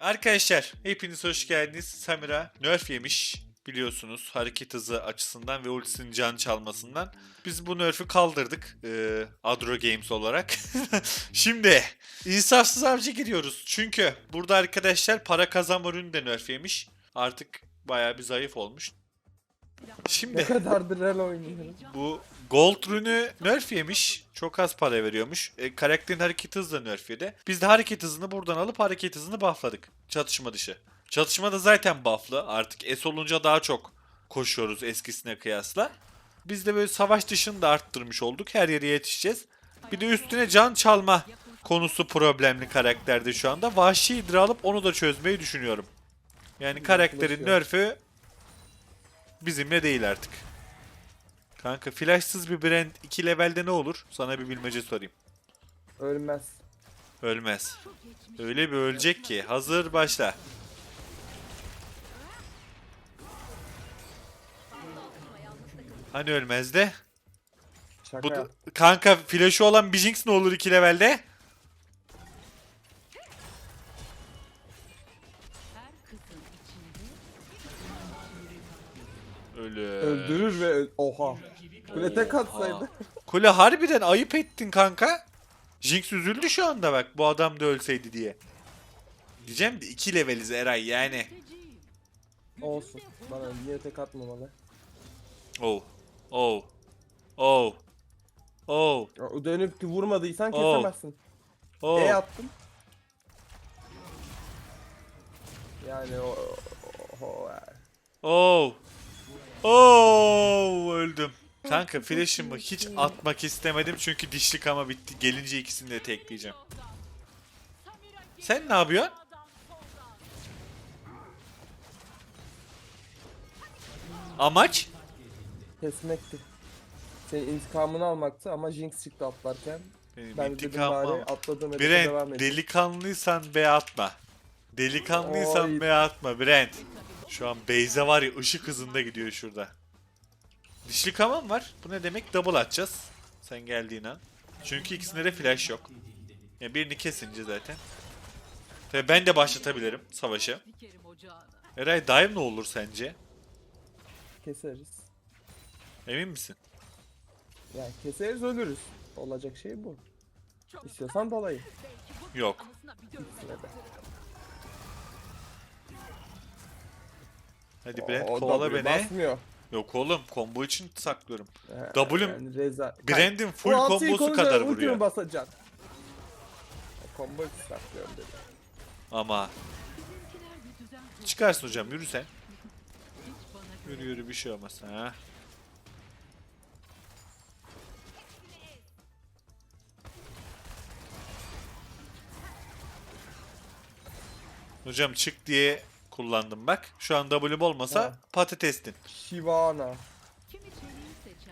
Arkadaşlar hepiniz hoş geldiniz. Samira nerf yemiş biliyorsunuz hareket hızı açısından ve ultisinin can çalmasından. Biz bu nerf'ü kaldırdık e, Adro Games olarak. Şimdi insafsız avcı giriyoruz. Çünkü burada arkadaşlar para kazanma ürünü de nerf yemiş. Artık bayağı bir zayıf olmuş. Ne Şimdi kadardır rel oynuyorum. bu Gold rünü nerf yemiş. Çok az para veriyormuş. E, karakterin hareket hızı da nerf yedi. Biz de hareket hızını buradan alıp hareket hızını buffladık. Çatışma dışı. Çatışma da zaten bufflı. Artık S olunca daha çok koşuyoruz eskisine kıyasla. Biz de böyle savaş dışını da arttırmış olduk. Her yere yetişeceğiz. Bir de üstüne can çalma konusu problemli karakterde şu anda. Vahşi idra alıp onu da çözmeyi düşünüyorum. Yani karakterin nerfü bizimle değil artık. Kanka flashsız bir brand 2 levelde ne olur? Sana bir bilmece sorayım. Ölmez. Ölmez. Öyle bir ölecek ki. Hazır başla. Hani ölmez de? Şaka Bu kanka flash'ı olan bir Jinx ne olur 2 levelde? Ölür. Öldürür ve öl- Oha. Kule tek atsaydı. Kule harbiden ayıp ettin kanka. Jinx üzüldü şu anda bak bu adam da ölseydi diye. Diyeceğim de 2 leveliz Eray yani. Olsun. Bana niye tek atmamalı. Oh. Oh. Oh. Oh. O Dönüp ki vurmadıysan Oh. kesemezsin. Oh. E attım. Yani o... o- Oh. Oh. Öldüm. Kanka flash'ımı hiç atmak istemedim çünkü dişlik ama bitti. Gelince ikisini de tekleyeceğim. Sen ne yapıyorsun? Amaç? kesmekti. Senin intikamını almaktı ama Jinx çıktı atlarken. Benim Ben dedim bari al. atladığım hedefe devam Brent edeyim. delikanlıysan be atma. Delikanlıysan Oy. be atma Brent. Şu an Beyza var ya ışık hızında gidiyor şurada. Dişli kaman var. Bu ne demek? Double atacağız. Sen geldiğin an. Çünkü ikisinde de flash yok. Yani birini kesince zaten. Tabii ben de başlatabilirim savaşı. Eray dive ne olur sence? Keseriz. Emin misin? Yani keseriz ölürüz. Olacak şey bu. İstiyorsan dolayı. Yok. Anasına bir dövme İkisine de. Hadi Brent O kovala W beni. Basmıyor. Yok oğlum combo için saklıyorum. Ee, W'm yani reza... Brand'in full Bu altıyı kombosu konunca kadar ultimi vuruyor. basacaksın. O combo saklıyorum dedi. Ama çıkarsın hocam yürü sen. Yürü yürü bir şey olmaz ha. Hocam çık diye kullandım bak. Şu an W'm olmasa Ha. patatestin. Shivana.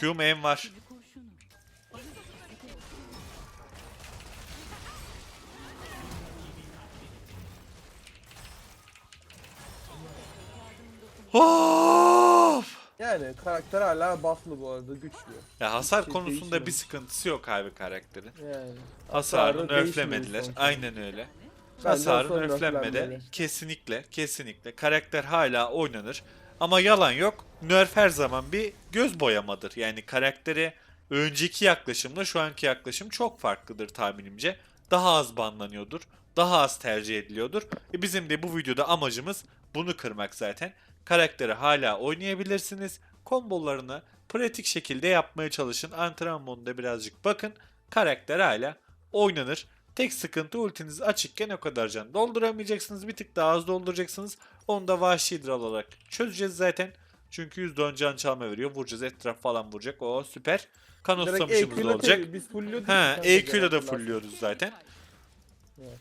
Q'm M var. Of! Yani karakter hala bufflı bu arada güçlü. Ya hasar Şey konusunda değişmiyor. bir sıkıntısı yok abi karakterin. Yani. Hasarını sonuçta. Aynen öyle. Nerflenmedi. nerflenmeli. Kesinlikle, kesinlikle. Karakter hala oynanır. Ama yalan yok. Nerf her zaman bir göz boyamadır. Yani karakteri önceki yaklaşımla şu anki yaklaşım çok farklıdır tahminimce. Daha az banlanıyordur. Daha az tercih ediliyordur. E bizim de bu videoda amacımız bunu kırmak zaten. Karakteri hala oynayabilirsiniz. Kombolarını pratik şekilde yapmaya çalışın. Antrenmanında birazcık bakın. Karakter hala oynanır. Tek sıkıntı ultiniz açıkken o kadar can dolduramayacaksınız. Bir tık daha az dolduracaksınız. Onu da vahşi idrar olarak çözeceğiz zaten. Çünkü %10 can çalma veriyor. Vuracağız etraf falan vuracak. O süper. Kan ustamışımız 'le olacak. Biz fulluyorduk. Ha, kanka, EQ ile de fullüyoruz zaten. Evet.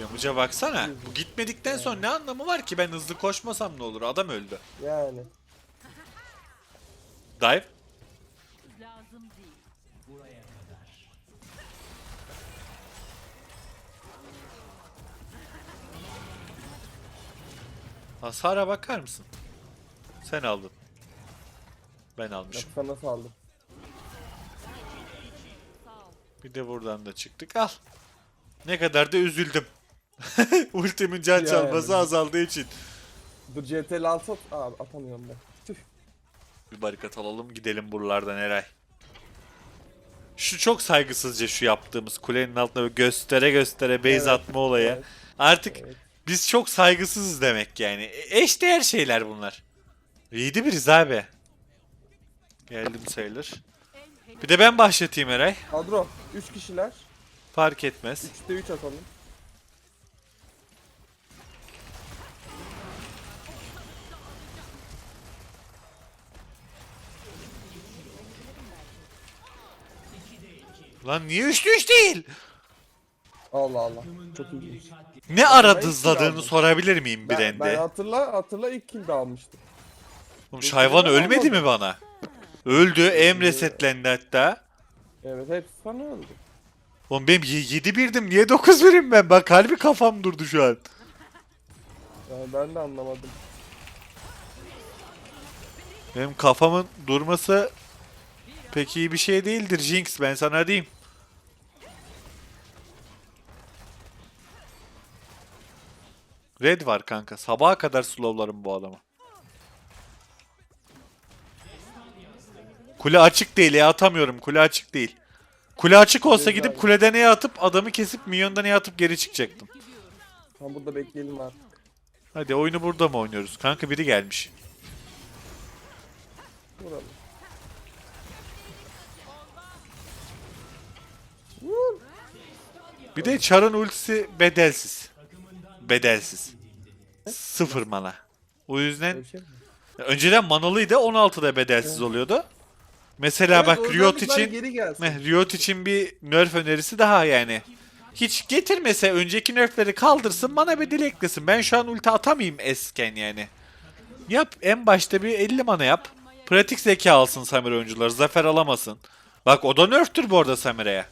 Yamuca baksana. Bu gitmedikten sonra ne anlamı var ki? Ben hızlı koşmasam ne olur? Adam öldü. Yani. Dive. Hasara bakar mısın? Sen aldın. Ben almışım. sana saldım. Sağ ol. Bir de buradan da çıktık. Al. Ne kadar da üzüldüm. Ultimin can Yani. çalması azaldığı için. Dur CTL altı at. Aa atamıyorum ben. Tüh. Bir barikat alalım gidelim buralardan Eray. Şu çok saygısızca şu yaptığımız kulenin altına böyle göstere göstere base Evet, atma olayı. evet, Artık evet. Biz çok saygısızız demek yani. E- Eşdeğer şeyler bunlar. İyiydi biriz abi. Geldim sayılır. Bir de ben başlatayım Eray. Kadro 3 kişiler. Fark etmez. 3'te 3 atalım. Lan niye üçlü üç değil? Allah Allah. Çok ilginç. Ne ara dızladığını sorabilir miyim Ben, Brand'e? ben hatırla hatırla ilk kill de almıştım. Oğlum şu hayvan Ben ölmedi mi bana? Öldü, em resetlendi hatta. Evet hepsi sana öldü. Oğlum benim 7 birdim, niye 9 birim ben? Bak harbi kafam durdu şu an. Yani ben de anlamadım. Benim kafamın durması pek iyi bir şey değildir Jinx ben sana diyeyim. Red var kanka. Sabaha kadar slowlarım bu adamı. Kule açık değil ya atamıyorum. Kule açık değil. Kule açık olsa gidip kuleden neye atıp adamı kesip minyondan neye atıp geri çıkacaktım. Tam burada bekleyelim artık. Hadi oyunu burada mı oynuyoruz? Kanka biri gelmiş. Vuralım. Bir de Char'ın ultisi bedelsiz. Bedelsiz. Sıfır mana. O yüzden şey mi? önceden manalıydı 16'da bedelsiz oluyordu. Mesela Evet, bak Riot için geri gelsin. Meh, Riot için bir nerf önerisi daha yani. Hiç getirmese önceki nerfleri kaldırsın bana bedeli eklesin. Ben şu an ulti atamayayım esken yani. Yap en başta bir 50 mana yap. Pratik zeka alsın Samira oyuncuları. Zafer alamasın. Bak o da nerftür bu arada Samira'ya.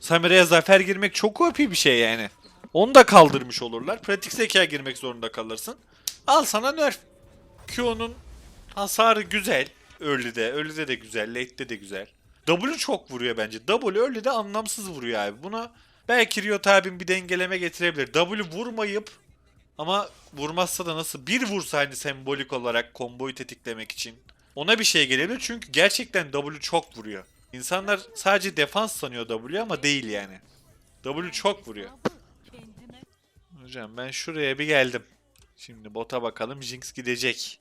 Samira'ya zafer girmek çok OP bir şey yani. Onu da kaldırmış olurlar. Pratik zeka girmek zorunda kalırsın. Al sana nerf. Q'nun hasarı güzel. Early'de. Early'de de güzel. Late'de de güzel. W çok vuruyor bence. W early'de anlamsız vuruyor abi. Buna belki Riot abim bir dengeleme getirebilir. W vurmayıp ama vurmazsa da nasıl bir vursa hani sembolik olarak komboyu tetiklemek için. Ona bir şey gelebilir çünkü gerçekten W çok vuruyor. İnsanlar sadece defans sanıyor W ama değil yani. W çok vuruyor. Hocam ben şuraya bir geldim. Şimdi bota bakalım. Jinx gidecek.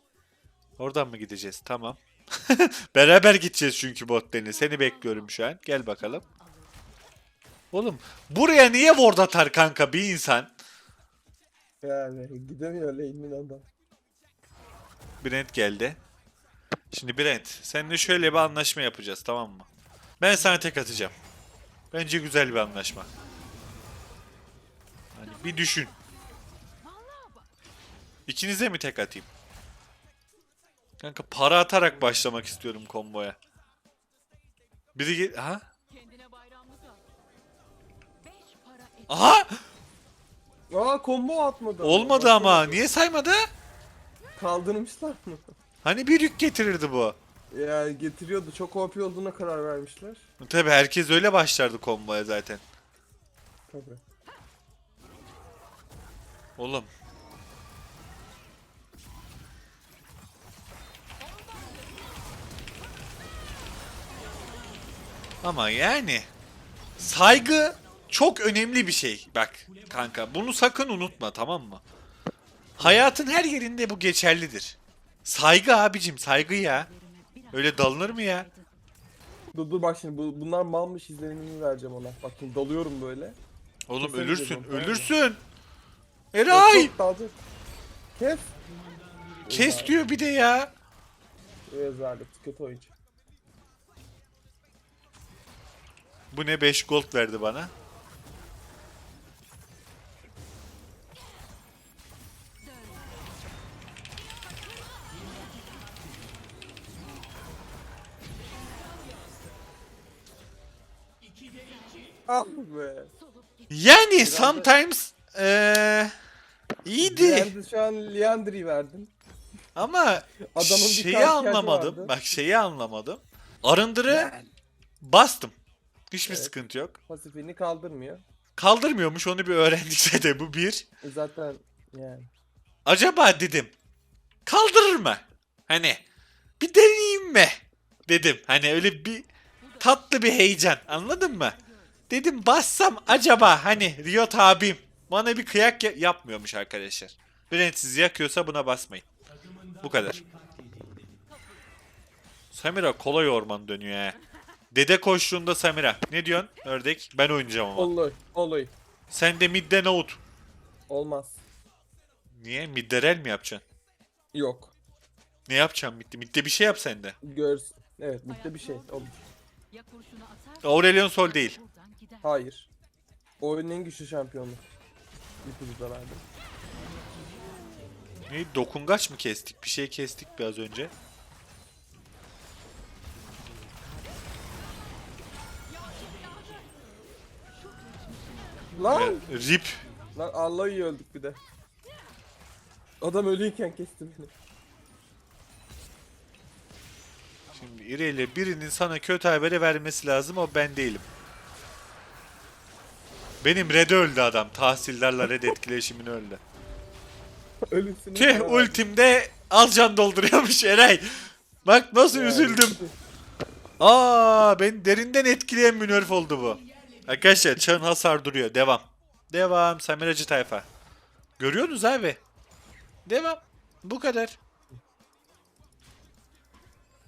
Oradan mı gideceğiz? Tamam. Beraber gideceğiz çünkü bot deni. Seni bekliyorum şu an. Gel bakalım. Oğlum buraya niye ward atar kanka bir insan? Yani gidemiyor lane'in adam. Brent geldi. Şimdi Brent seninle şöyle bir anlaşma yapacağız tamam mı? Ben sana tek atacağım. Bence güzel bir anlaşma. Bir düşün. İkinize mi tek atayım? Kanka para atarak başlamak istiyorum komboya. Biri gel... Et. Aha! Aa combo atmadı. Olmadı ama. Niye saymadı? Kaldırmışlar mı? Hani bir yük getirirdi bu. Yani getiriyordu. Çok OP olduğuna karar vermişler. Tabi herkes öyle başlardı komboya zaten. Tabii. Oğlum. Ama yani saygı çok önemli bir şey. Bak kanka bunu sakın unutma tamam mı? Hayatın her yerinde bu geçerlidir. Saygı abicim saygı ya. Öyle dalınır mı ya? Dur dur bak şimdi bu, bunlar malmış izlenimini vereceğim ona. Bak şimdi dalıyorum böyle. Oğlum Keserim ölürsün ölürsün. Eray. Kes. kes diyor bir de ya. Rezalet kötü oyuncu. Bu ne 5 gold verdi bana. Ah be. Yani sometimes eee iyiydi Diğerde şu an Leandri verdim. ama Adamın bir şeyi tane anlamadım. vardı. Bak şeyi anlamadım. Arındırı bastım. Hiçbir Evet. sıkıntı yok. Pasifini kaldırmıyor. Kaldırmıyormuş onu bir öğrendik de bu bir. E zaten yani. Acaba dedim kaldırır mı? Hani bir deneyeyim mi? Dedim. Hani öyle bir tatlı bir heyecan anladın mı? Dedim bassam acaba hani Riot abim bana bir kıyak ya- yapmıyormuş arkadaşlar. Brent sizi yakıyorsa buna basmayın. Bu kadar. Samira kolay orman dönüyor he. Dede koştuğunda Samira. Ne diyorsun ördek? Ben oynayacağım ama. Oluy. Oluy. Sen de midde note. Olmaz. Niye? Midde rel mi yapacaksın? Yok. Ne yapacaksın midde? Midde bir şey yap sen de. Görsün. Evet bitti bir şey. Olur. Ya kurşunu atar. Aurelion Sol değil. Buradan gider. Hayır. Oyunun en güçlü şampiyonu. İpucu da verdim. Ne? Dokungaç mı kestik? Bir şey kestik biraz önce. Lan! E, Rip. Lan Allah iyi öldük bir de. Adam ölüyken kesti beni. Şimdi İrelia birinin sana kötü haberi vermesi lazım o ben değilim. Benim Red öldü adam. Tahsillerle Red etkileşimin öldü. Ölüsünü Tüh ultimde az can dolduruyormuş Eray. Bak nasıl Yani. üzüldüm. Aa ben derinden etkileyen bir nerf oldu bu. Arkadaşlar çan hasar duruyor. Devam. Devam Samiracı tayfa. Görüyorsunuz abi. Devam. Bu kadar.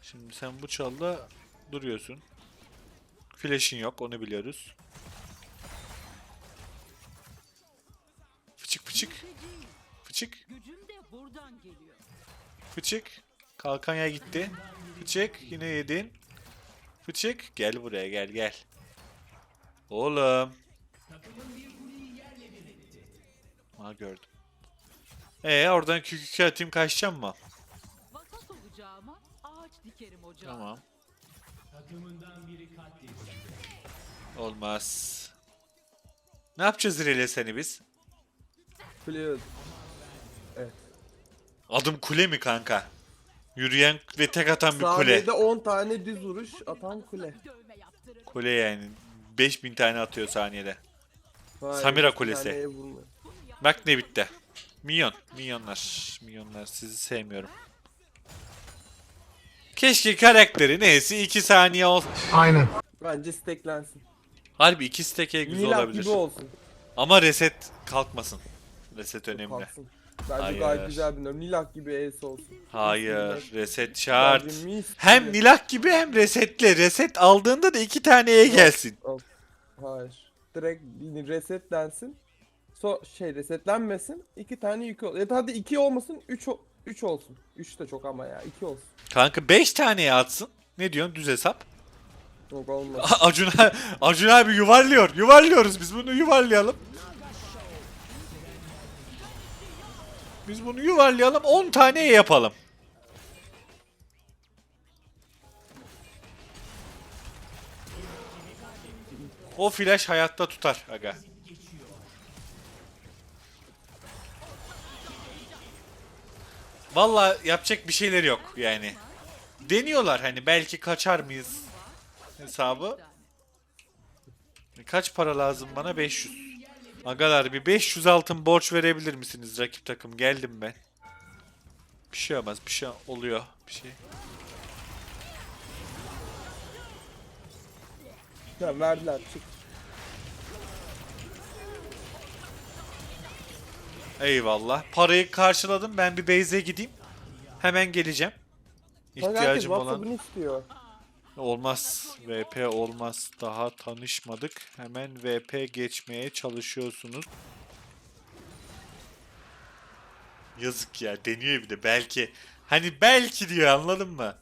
Şimdi sen bu çalla duruyorsun. Flash'in yok onu biliyoruz. Fıçık fıçık. Fıçık. Fıçık. Kalkanya gitti. Fıçık. Yine yedin. Fıçık. Gel buraya gel gel. Oğlum. Ha gördüm. Ee oradan QQQ atayım kaçacağım mı? Tamam. Olmaz. Ne yapacağız İrele seni biz? Kule öldü. Evet. Adım kule mi kanka? Yürüyen ve tek atan bir kule. Saniyede 10 tane düz vuruş atan kule. Kule yani. 5000 tane atıyor saniyede. Vay, Samira Kulesi. Bak ne bitti. Minyon. Minyonlar. Minyonlar sizi sevmiyorum. Keşke karakteri neyse 2 saniye ol. Bence steklensin. Harbi 2 steke güzel olabilir. gibi olsun. Ama reset kalkmasın. Reset önemli. Kalksın. Bence Hayır. gayet güzel bir nöm. Nilak gibi ace olsun. Hayır. Reset şart. Bence mis Hem gibi. Nilak gibi hem resetle. Reset aldığında da 2 taneye gelsin. Hayır. Direkt resetlensin. So şey resetlenmesin. iki tane yükü ol. Ya da hadi iki olmasın. Üç, o- üç olsun. Üç de çok ama ya. iki olsun. Kanka 5 taneye atsın. Ne diyorsun düz hesap? Çok olmaz. Acun, Acun abi yuvarlıyor. Yuvarlıyoruz biz bunu yuvarlayalım. Biz bunu yuvarlayalım 10 taneye yapalım. O flash hayatta tutar aga. Valla yapacak bir şeyler yok yani. Deniyorlar hani belki kaçar mıyız hesabı. Kaç para lazım bana? 500. Agalar bir 500 altın borç verebilir misiniz rakip takım? Geldim ben. Bir şey olmaz. Bir şey oluyor. Bir şey. Ya verdiler çık. Eyvallah. Parayı karşıladım. Ben bir base'e gideyim. Hemen geleceğim. Bak herkes İhtiyacım olan. WhatsApp'ını istiyor. Olmaz. VP olmaz. Daha tanışmadık. Hemen VP geçmeye çalışıyorsunuz. Yazık ya. Deniyor bir de. Belki. Hani belki diyor anladın mı?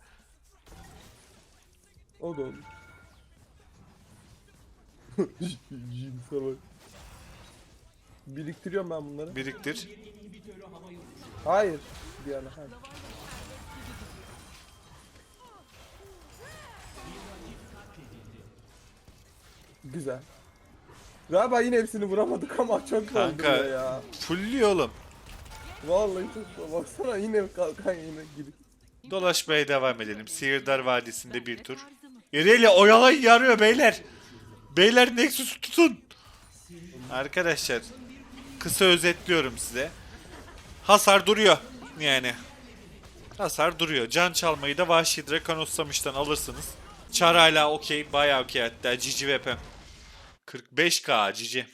O da olur. Jinx'e bak. Biriktiriyorum ben bunları. Biriktir. Hayır. Bir yana hayır. Güzel. Galiba yine hepsini vuramadık ama çok zor Kanka, ya. Fulli oğlum. Vallahi çok zor. Baksana yine kalkan yine gidip. Dolaşmaya devam edelim. Sihirdar Vadisi'nde bir tur. Irelia oyalayın yarıyor beyler. Beyler Nexus'u tutun. Arkadaşlar kısa özetliyorum size. Hasar duruyor yani. Hasar duruyor. Can çalmayı da Vahşi Drakonoslamış'tan alırsınız. Çar hala okey. Baya okey hatta. Cici Vepem. 45K cici.